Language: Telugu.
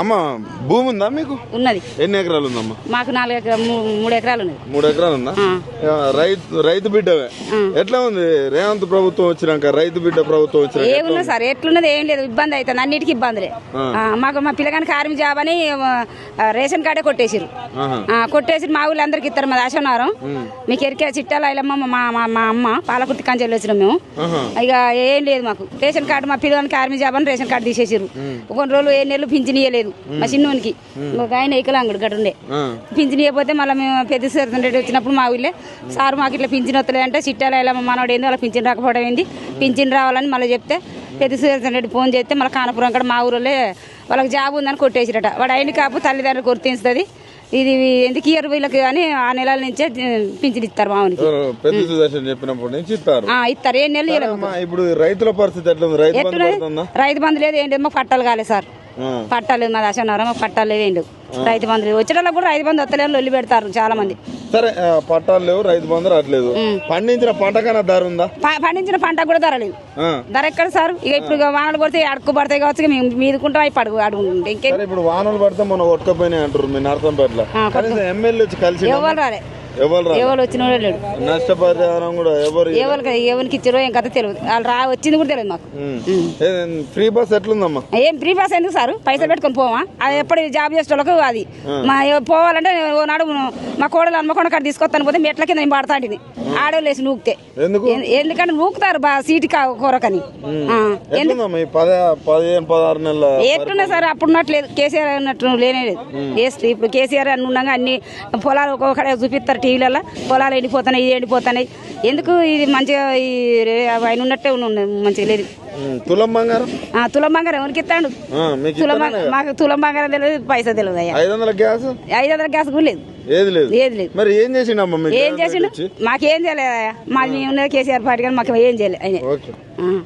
అమ్మ భూమి ఉందా మీకు? ఉన్నది. ఎన్ని ఎకరాలు ఉందమ్మా? మాకు నాలుగు ఎకరా మూ- మూడు ఎకరాలు ఉన్నది. మూడు ఎకరాలు ఉందా? రైతు రైతు బిడ్డవే. ఎట్లా ఉంది? రేవంత్ ప్రభుత్వం వచ్చినాక రైతు బిడ్డ ప్రభుత్వం వచ్చినాక ఏమున్నా సార్ ఎట్లున్నది ఏం లేదు ఇబ్బంది అవుతుంది అన్నిటికీ ఇబ్బందులే. మాకు మా పిల్లగానికి ఆర్మీ జాబ్ అని రేషన్ కార్డే కొట్టేసిరు కొట్టేసి మా ఊళ్ళో అందరికి ఇస్తారు మా దాశనారం మీకు ఎరికే చిట్టాల ఐలమ్మ మా మా అమ్మ పాలకుర్తి కంచెలు వచ్చినాం మేము. ఇక ఏం లేదు మాకు. రేషన్ కార్డు మా పిల్లగానికి ఆర్మీ జాబ్ అని రేషన్ కార్డు తీసేసిరు కొన్ని రోజులు ఏ నెలలు పింఛన్ ఇయ్యలేదు. మా చిన్నోనికి. ఒక ఆయన ఏకలాంగుడు గట్టుండే ఆ. పింఛన్ ఇవ్వకపోతే మళ్ళీ మేము పెద్ద రెడ్డి వచ్చినప్పుడు మా ఊళ్ళే సార్ మాకు ఇట్లా పింఛన్ వస్తలేదు అంటే చిట్టాల ఇలా మనోడు ఏంది వాళ్ళ పింఛన్ రాకపోవడం ఏంది? పింఛన్ రావాలని మళ్ళీ చెప్తే పెద్ద రెడ్డి ఫోన్ చేస్తే మళ్ళీ కానపురం కూడా మా ఊళ్ళో వాళ్ళకి జాబ్ ఉందని కొట్టేసిరట. వాడు అయిన కాపు తల్లిదండ్రులు గుర్తిస్తుంది ఇది ఎందుకు ఇయర్ వీళ్ళకి అని ఆ నెలల నుంచే పింఛన్ ఇస్తారు మామూలుకి పెద్ద సుదర్శన్ నుంచి ఇస్తారు. ఏ నెలలు ఇప్పుడు రైతుల పరిస్థితి రైతు బంధు లేదు ఏంటి మాకు పట్టాలు కాలేదు సార్. పట్టాలు మా దశనవరం పట్టాలు ఏంటి రైతు బంధు లేదు వచ్చే వాళ్ళకి కూడా రైతు బంధు వస్తలేదు లొల్లి పెడతారు చాలా మంది సరే పట్టాలు లేవు రైతు బంధు రావట్లేదు. పండించిన పంటకైనా ధర ఉందా? పండించిన పంట కూడా ధర లేదు. ధర ఎక్కడ సార్? ఇక ఇప్పుడు వానలు కొడితే అడుక్కు పడతాయి కావచ్చు మేము మీదుకుంటాం అవి పడుగు సరే ఇప్పుడు వానలు పడితే మనం కొట్టుకపోయినాయి అంటారు మీ నరసంపేటలో. ఆ, కనీసం ఎమ్మెల్యే వచ్చి కలిసి ఎవరు రాలే. ఎవరు వచ్చిన లేడు నష్టపరిహారం కూడా ఎవరు ఎవరికి ఎవరికి ఇచ్చారో ఏం కథ తెలియదు. వాళ్ళు రా వచ్చింది కూడా తెలియదు మాకు. ఫ్రీ బస్ ఎట్లుందమ్మా? ఏం ఫ్రీ పాస్ ఎందుకు సార్? పైసలు పెట్టుకొని పోవా? అది ఎప్పుడు జాబ్ చేసే వాళ్ళకు అది మా పోవాలంటే ఓనాడు మా కోడలు హన్మకొండ కాడ తీసుకొస్తాను పోతే మెట్ల కింద నేను పడతాంటిని ఆడోళ్ళు వేసి నూకితే. ఎందుకంటే నూకుతారు బా సీటు కా- కొరకని. ఎట్లున్నా సార్ అప్పుడు ఉన్నట్లేదు కేసీఆర్ అన్నట్టు లేనే లేదు. ఇప్పుడు కేసీఆర్ అని ఉండగా అన్ని పొలాలు ఒక్కొక్కడే చూపిస్తారు. టీవీలలో పొలాలు ఎండిపోతున్నాయి ఇది ఎండిపోతున్నాయి. ఎందుకు ఇది మంచిగా ఈ ఆయన ఉన్నట్టే ఉన్న- మంచిగా లేదు. తులం బంగారం? ఆ, తులం బంగారం ఎవరికి ఇస్తాడు మీకు తులం మాకు తులం బంగారం తెలియదు పైసా తెలియదు అయ్యా. ఐదు వందల గ్యాస్? ఐదు వందల గ్యాస్ కూడా లేదు. ఏది లేదు. ఏది లేదు. మరి ఏం చేసిండమ్మా మీకు ఏం చేసిండు? మాకేం చేయలేదు అయ్యా. మేము ఉన్నది కేసీఆర్ పార్టీ కానీ మాకు ఏం చేయలేదు ఆయన. ఓకే. ఆ.